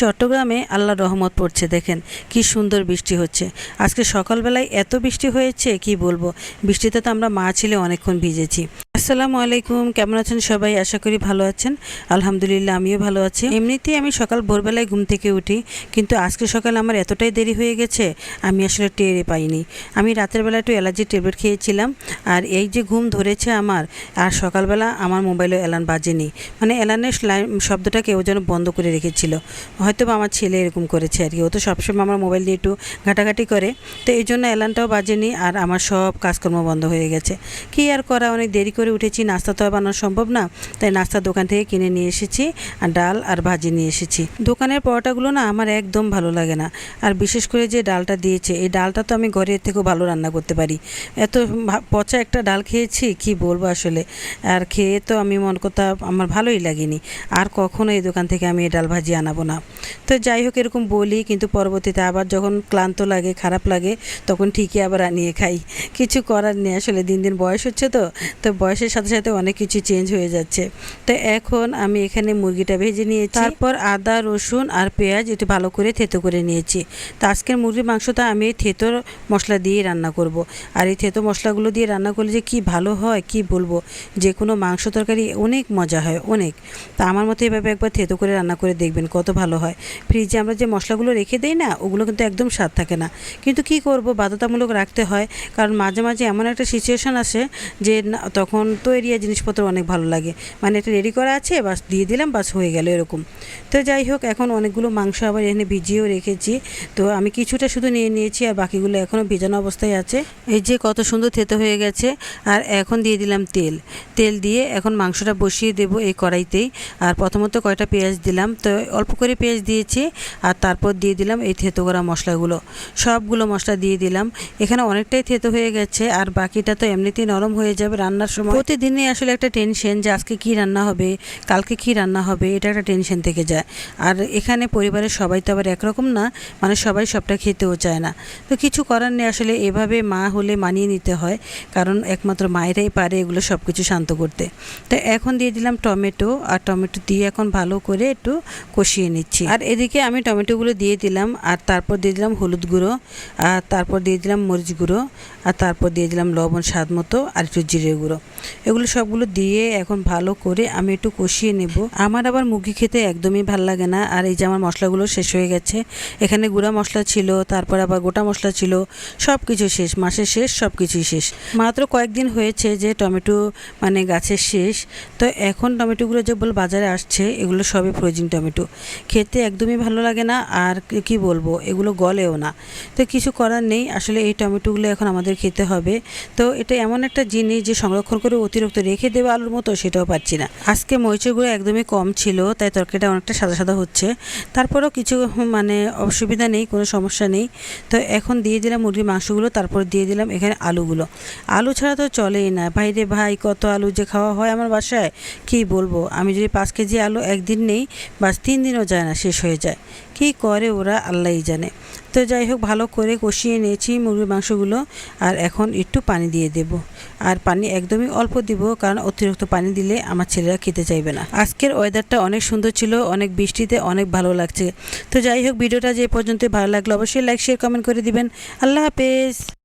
চট্টগ্রামে আল্লাহ রহমত পড়ছে, দেখেন কি সুন্দর বৃষ্টি হচ্ছে। আজকে সকালবেলায় এত বৃষ্টি হয়েছে, কি বলব? বৃষ্টিতে তো আমরা মা ছেলে অনেকক্ষণ ভিজেছি। আসসালামু আলাইকুম, কেমন আছেন সবাই? আশা করি ভালো আছেন। আলহামদুলিল্লাহ, আমিও ভালো আছি। এমনিতেই আমি সকাল ভোরবেলায় ঘুম থেকে উঠি, কিন্তু আজকে সকাল আমার এতটাই দেরি হয়ে গেছে, আমি আসলে টেরে পাইনি। আমি রাতের বেলা একটু অ্যালার্জির ট্যাবলেট খেয়েছিলাম, আর এই যে ঘুম ধরেছে আমার, আর সকালবেলা আমার মোবাইলে অ্যালার্ম বাজেনি। মানে অ্যালার্মের লাইন- শব্দটা কেউ যেন বন্ধ করে রেখেছিল। হয়তো বা আমার ছেলে এরকম করেছে আর কি। ও তো সবসময় আমার মোবাইল দিয়ে একটু ঘাটাঘাটি করে, তো এই জন্য অ্যালার্মটাও বাজেনি, আর আমার সব কাজকর্ম বন্ধ হয়ে গেছে। কি আর করা, অনেক দেরি করে উঠেছি, নাস্তা তো বানানো সম্ভব না, তাই নাস্তা দোকান থেকে কিনে নিয়ে এসেছি আর ডাল আর ভাজি নিয়ে এসেছি। দোকানের পরোটাগুলো না আমার একদম ভালো লাগে না, আর বিশেষ করে যে ডালটা দিয়েছে, এই ডালটা তো আমি ঘরের থেকেও ভালো রান্না করতে পারি। এত পচা একটা ডাল খেয়েছি, কি বলব আসলে? আর খেয়ে তো আমি মন করতাম আমার ভালোই লাগেনি, আর কখনো এই দোকান থেকে আমি এই ডাল ভাজি আনাবো না। তো যাই হোক এরকম বলি, কিন্তু পরবর্তীতে আবার যখন ক্লান্ত লাগে, খারাপ লাগে, তখন ঠিকই আবার আনিয়ে খাই। কিছু করার নেই আসলে, দিন দিন বয়স হচ্ছে তো তো বয়সের সাথে সাথে অনেক কিছু চেঞ্জ হয়ে যাচ্ছে। তো এখন আমি এখানে মুরগিটা ভেজে নিয়েছি। তারপর আদা, রসুন আর পেঁয়াজ একটু ভালো করে থেতো করে নিয়েছি। তো আজকের মুরগির মাংসটা আমি এই থেতোর মশলা দিয়ে রান্না করব। আর এই থেতো মশলাগুলো দিয়ে রান্না করলে যে কি ভালো হয়, কি বলব? যে কোনো মাংস তরকারি অনেক মজা হয়, অনেক। তা আমার মতো এভাবে একবার থেতো করে রান্না করে দেখবেন কত ভালো হয়। ফ্রিজে আমরা যে মশলাগুলো রেখে দেই না, ওগুলো কিন্তু একদম স্বাদ থাকে না। কিন্তু কি করব? বাধ্যতামূলক রাখতে হয়। কারণ মাঝে মাঝে এমন একটা সিচুয়েশন আসে যে তখন তৈরি জিনিসপত্র অনেক ভালো লাগে। মানে এটা রেডি করা আছে, বাস দিয়ে দিলাম, বাস হয়ে গেল এরকম। তো যাই হোক, এখন অনেকগুলো মাংস আবার এখানে ভিজিয়েও রেখেছি। তো আমি কিছুটা শুধু নিয়ে নিয়েছি আর বাকিগুলো এখনও ভেজানো অবস্থায় আছে। এই যে কত সুন্দর থেতো হয়ে গেছে, আর এখন দিয়ে দিলাম তেল। তেল দিয়ে এখন মাংসটা বসিয়ে দেব এই কড়াইতেই। আর প্রথমত কয়টা পেঁয়াজ দিলাম, তো অল্প করে পেঁয়াজ দিয়েছি। আর তারপর দিয়ে দিলাম এই থেতো করা মশলাগুলো। সবগুলো মশলা দিয়ে দিলাম। এখানে অনেকটাই থেতো হয়ে গেছে, আর বাকিটা তো এমনিতেই নরম হয়ে যাবে রান্নার সময়। প্রতিদিনই আসলে একটা টেনশন যে আজকে কি রান্না হবে, কালকে কি রান্না হবে, এটা একটা টেনশন থেকে যায়। আর এখানে পরিবারের সবাই তো আবার একরকম না মানে সবাই সবটা খেতেও চায় না। তো কিছু করার নেই আসলে, এভাবে মা হলে মানিয়ে নিতে হয়, কারণ একমাত্র মায়েরাই পারে এগুলো সব কিছু শান্ত করতে। তো এখন দিয়ে দিলাম টমেটো, আর টমেটো দিয়ে এখন ভালো করে একটু কষিয়ে নিচ্ছি। আর এদিকে আমি টমেটোগুলো দিয়ে দিলাম, আর তারপর দিয়ে দিলাম হলুদ গুঁড়ো, আর তারপর দিয়ে দিলাম মরিচ গুঁড়ো, আর তারপর দিয়ে দিলাম লবণ স্বাদ মতো, আর একটু জিরে গুঁড়ো। এগুলো সবগুলো দিয়ে এখন ভালো করে আমি একটু কষিয়ে নেব। আমার আবার মুগি খেতে একদমই ভালো লাগে না। আর এই যে আমার মশলাগুলো শেষ হয়ে গেছে। এখানে গুঁড়া মশলা ছিল, তারপর আবার গোটা মশলা ছিল। সব কিছু শেষ মাসের শেষ সব কিছুই শেষ। মাত্র কয়েকদিন হয়েছে যে টমেটো মানে গাছের শেষ। তো এখন টমেটোগুলো যে বল বাজারে আসছে, এগুলো সবই ফ্রোজিং টমেটো। খেতে একদমই ভালো লাগে না। আর কি বলব, এগুলো গলেও না। তো কিছু করার নেই। আসলে এই টমেটোগুলো এখন আমাদের খেতে হবে। তো এটা এমন একটা জিনিস যে সংরক্ষণ করে অতিরিক্ত রেখে দেবে আলুর মতো সেটাও পাচ্ছি না। আজকে মরিচগুলো একদমই কম ছিল, তাই তরকারিটা অনেকটা সাদা সাদা হচ্ছে। তারপরেও কিছু মানে অসুবিধা নেই, কোনো সমস্যা নেই। তো এখন দিয়ে দিলাম মুরগির মাংসগুলো, তারপর দিয়ে দিলাম এখানে আলুগুলো। আলু ছাড়া তো চলেই না। ভাই রে ভাই, কত আলু যে খাওয়া হয় আমার বাসায়, কি বলব? আমি যদি পাঁচ কেজি আলু একদিন নেই, বাস তিন দিনও যায় না, শেষ হয়ে যায়। কি করে ওরা, আল্লাহই জানে। তো যাই হোক, ভালো করে কষিয়ে নিয়েছি মুরগির মাংসগুলো, আর এখন একটু পানি দিয়ে দেব। আর পানি একদমই অল্প দিব, কারণ অতিরিক্ত পানি দিলে আমার ছেলেরা খেতে চাইবে না। আজকের ওয়েদারটা অনেক সুন্দর ছিল, অনেক বৃষ্টিতে অনেক ভালো লাগছে। তো যাই হোক, ভিডিওটা যে পর্যন্ত ভালো লাগল, অবশ্যই লাইক শেয়ার কমেন্ট করে দিবেন। আল্লাহ হাফেজ।